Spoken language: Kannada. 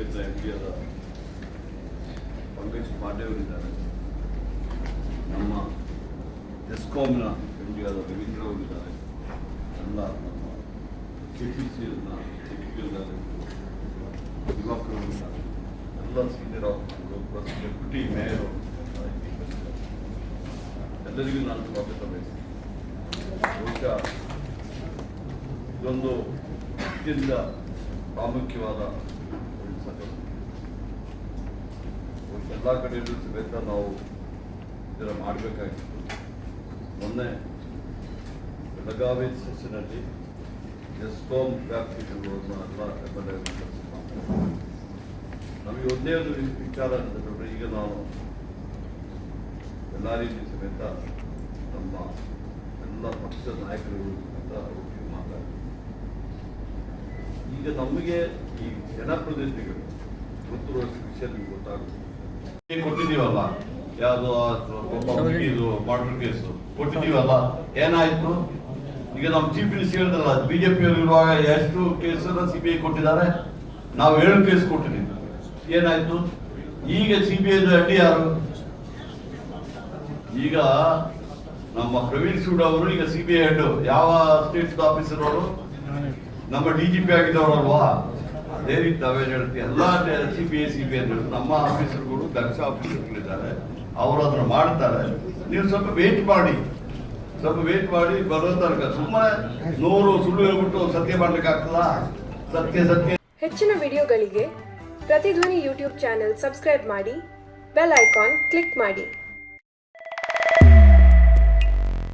ಕ್ಷೇತ್ರ ಎಂ ಡಿ ಆದ ಪಂಕಜ್ ಪಾಂಡೆ ಅವರಿದ್ದಾರೆ ನಮ್ಮ ಎಸ್ಕಾಮ್ನ ಎಂ ಡಿ ಆದ ರವೀಂದ್ರ ಅವರಿದ್ದಾರೆ ಎಲ್ಲ ನಮ್ಮ ಕೆ ಪಿ ಸಿ ಯುವಕರು ಇದ್ದಾರೆ. ಎಲ್ಲ senior officer plus deputy mayor ಎಲ್ಲರಿಗೂ ನಾನು ಸ್ವಾಗತ ಬಯಸ್ತೀನಿ ಇದೊಂದು ಅತ್ಯಂತ ಪ್ರಾಮುಖ್ಯವಾದ ಎಲ್ಲ ಕಡೆಯಲ್ಲೂ ಸಮೇತ ನಾವು ಇದನ್ನು ಮಾಡಬೇಕಾಗಿತ್ತು. ಮೊನ್ನೆ ಬೆಳಗಾವಿ ಸೆಸ್ಸಿನಲ್ಲಿ ಎಸ್ಕಾಂ ವ್ಯಾಪ್ತಿಗಳಿರೋದನ್ನ ಎಲ್ಲ ಎಂ ಎಲ್ ನಮಗೆ ಒಂದೇ ಒಂದು ವಿಚಾರ ಅಂತ ಅಂತಂದ್ರೆ ಈಗ ನಾನು ಎಲ್ಲ ರೀತಿ ಸಮೇತ ನಮ್ಮ ಎಲ್ಲ ಪಕ್ಷದ ನಾಯಕರು ಸಮೇತ ಮಾತಾಡ್ತೀವಿ ಮಾತಾಡಿ ಈಗ ನಮಗೆ ಈ ಜನಪ್ರತಿನಿಧಿಗಳು ಮೃತರು ವಿಷಯ ನಿಮ್ಗೆ ಗೊತ್ತಾಗುತ್ತೆ ಕೊಟ್ಟಿದ್ದೀವಲ್ಲ? ಯಾವುದು ಹುಡುಗಿದು ಮರ್ಡರ್ ಕೇಸು ಕೊಟ್ಟಿದ್ದೀವಲ್ಲ? ಏನಾಯ್ತು? ಈಗ ನಮ್ಮ ಚೀಫ್ ಮಿನಿಸ್ಟರ್ ಹೇಳಿದ್ರಲ್ಲ ಬಿಜೆಪಿ ಇರುವಾಗ ಎಷ್ಟು ಕೇಸನ್ನ ಸಿ ಬಿ ಐ ಕೊಟ್ಟಿದ್ದಾರೆ? ನಾವು ಏಳು ಕೇಸ್ ಕೊಟ್ಟಿದ್ದೀವಿ. ಏನಾಯ್ತು? ಈಗ ಸಿ ಬಿ ಐದು ಅಡ್ಡಿ ಯಾರು? ಈಗ ನಮ್ಮ ಪ್ರವೀಣ್ ಸೂಡ್ ಅವರು, ಈಗ ಸಿ ಬಿ ಐ ಹೆಡ್ ಯಾವ ಸ್ಟೇಟ್ ಆಫೀಸರ್ ಅವರು? ನಮ್ಮ ಡಿ ಜಿ ಪಿ ಆಗಿದ್ದವರಲ್ವಾ ರೀತಿ ನಾವೇನು ಹೇಳ್ತೀವಿ ಎಲ್ಲ C B I C B I ನಮ್ಮ ಆಫೀಸರ್ಗಳು ದಕ್ಷ ಆಫೀಸರ್ಗಳಿದ್ದಾರೆ. ಅವರು ಅದನ್ನು ಮಾಡ್ತಾರೆ. ನೀವು ಸ್ವಲ್ಪ ವೇಟ್ ಮಾಡಿ. ಸ್ವಲ್ಪ ವೇಟ್ ಮಾಡಿ ಬರೋ ತನಕ. ಸುಮ್ಮನೆ ನೂರು ಸುಳ್ಳು ಹೇಳ್ಬಿಟ್ಟು ಸತ್ಯ ಮಾಡ್ಲಿಕ್ಕೆ ಆಗ್ತದಾ? ಸತ್ಯ ಸತ್ಯ. ಹೆಚ್ಚಿನ ವಿಡಿಯೋಗಳಿಗೆ ಪ್ರತಿಧ್ವನಿ ಯೂಟ್ಯೂಬ್ ಚಾನೆಲ್ ಸಬ್ಸ್ಕ್ರೈಬ್ ಮಾಡಿ, ಬೆಲ್ ಐಕಾನ್ ಕ್ಲಿಕ್ ಮಾಡಿ.